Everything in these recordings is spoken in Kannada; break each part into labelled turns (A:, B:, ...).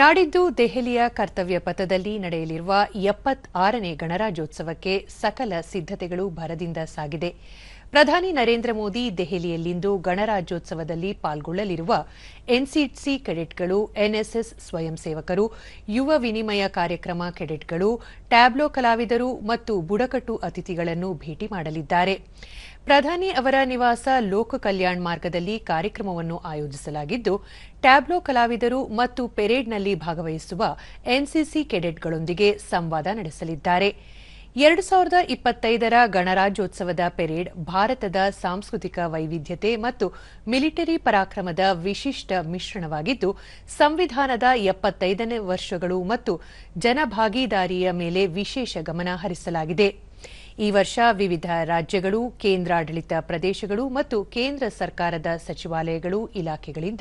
A: ನಾಡಿದ್ದು ದೆಹಲಿಯ ಕರ್ತವ್ಯ ಪಥದಲ್ಲಿ ನಡೆಯಲಿರುವ ಎಪ್ಪತ್ತಾರನೇ ಗಣರಾಜ್ಯೋತ್ಸವಕ್ಕೆ ಸಕಲ ಸಿದ್ಧತೆಗಳು ಭರದಿಂದ ಸಾಗಿದೆ. ಪ್ರಧಾನಿ ನರೇಂದ್ರ ಮೋದಿ ದೆಹಲಿಯಲ್ಲಿಂದು ಗಣರಾಜ್ಯೋತ್ಸವದಲ್ಲಿ ಪಾಲ್ಗೊಳ್ಳಲಿರುವ ಎನ್ಸಿಸಿ ಕೆಡೆಟ್ಗಳು, ಎನ್ಎಸ್ಎಸ್ ಸ್ವಯಂ ಸೇವಕರು, ಯುವ ವಿನಿಮಯ ಕಾರ್ಯಕ್ರಮ ಕೆಡೆಟ್ಗಳು, ಟ್ಯಾಬ್ಲೋ ಕಲಾವಿದರು ಮತ್ತು ಬುಡಕಟ್ಟು ಅತಿಥಿಗಳನ್ನು ಭೇಟಿ ಮಾಡಲಿದ್ದಾರೆ. ಪ್ರಧಾನಿ ಅವರ ನಿವಾಸ ಲೋಕ ಕಲ್ಯಾಣ್ ಮಾರ್ಗದಲ್ಲಿ ಕಾರ್ಯಕ್ರಮವನ್ನು ಆಯೋಜಿಸಲಾಗಿದ್ದು, ಟ್ಯಾಬ್ಲೋ ಕಲಾವಿದರು ಮತ್ತು ಪೆರೇಡ್ನಲ್ಲಿ ಭಾಗವಹಿಸುವ ಎನ್ಸಿಸಿ ಕೆಡೆಟ್ಗಳೊಂದಿಗೆ ಸಂವಾದ ನಡೆಸಲಿದ್ದಾರೆ. ಎರಡು ಸಾವಿರದ ಇಪ್ಪತ್ತೈದರ ಗಣರಾಜ್ಯೋತ್ಸವದ ಪೆರೇಡ್ ಭಾರತದ ಸಾಂಸ್ಕೃತಿಕ ವೈವಿಧ್ಯತೆ ಮತ್ತು ಮಿಲಿಟರಿ ಪರಾಕ್ರಮದ ವಿಶಿಷ್ಟ ಮಿಶ್ರಣವಾಗಿದ್ದು, ಸಂವಿಧಾನದ ಎಪ್ಪತ್ತೈದನೇ ವರ್ಷಗಳು ಮತ್ತು ಜನಭಾಗಿದಾರಿಯ ಮೇಲೆ ವಿಶೇಷ ಗಮನ ಹರಿಸಲಾಗಿದೆ. ಈ ವರ್ಷ ವಿವಿಧ ರಾಜ್ಯಗಳು, ಕೇಂದ್ರಾಡಳಿತ ಪ್ರದೇಶಗಳು ಮತ್ತು ಕೇಂದ್ರ ಸರ್ಕಾರದ ಸಚಿವಾಲಯಗಳು ಇಲಾಖೆಗಳಿಂದ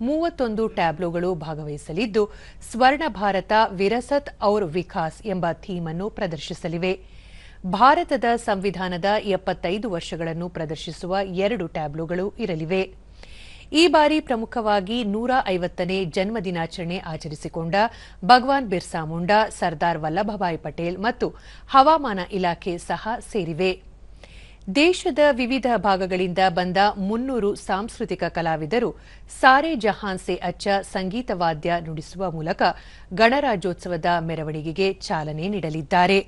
A: ಮೂವತ್ತೊಂದು ಟ್ಯಾಬ್ಲೋಗಳು ಭಾಗವಹಿಸಲಿದ್ದು, ಸ್ವರ್ಣ ಭಾರತ, ವಿರಸತ್ ಔರ್ ವಿಕಾಸ್ ಎಂಬ ಥೀಮ್ ಅನ್ನು ಪ್ರದರ್ಶಿಸಲಿವೆ. ಭಾರತದ ಸಂವಿಧಾನದ ಎಪ್ಪತ್ತೈದು ವರ್ಷಗಳನ್ನು ಪ್ರದರ್ಶಿಸುವ ಎರಡು ಟ್ಯಾಬ್ಲೋಗಳು ಇರಲಿವೆ. ಈ ಬಾರಿ ಪ್ರಮುಖವಾಗಿ ನೂರ ಐವತ್ತನೇ ಜನ್ಮದಿನಾಚರಣೆ ಆಚರಿಸಿಕೊಂಡ ಭಗವಾನ್ ಬಿರ್ಸಾ ಮುಂಡಾ, ಸರ್ದಾರ್ ವಲ್ಲಭಭಾಯ್ ಪಟೇಲ್ ಮತ್ತು ಹವಾಮಾನ ಇಲಾಖೆ ಸಹ ಸೇರಿವೆ. ದೇಶದ ವಿವಿಧ ಭಾಗಗಳಿಂದ ಬಂದ ಮುನ್ನೂರು ಸಾಂಸ್ಕೃತಿಕ ಕಲಾವಿದರು ಸಾರೆ ಜಹಾನ್ ಸೆ ಅಚ್ಚ ಸಂಗೀತ ವಾದ್ಯ ನುಡಿಸುವ ಮೂಲಕ ಗಣರಾಜ್ಯೋತ್ಸವದ ಮೆರವಣಿಗೆಗೆ ಚಾಲನೆ ನೀಡಲಿದ್ದಾರೆ.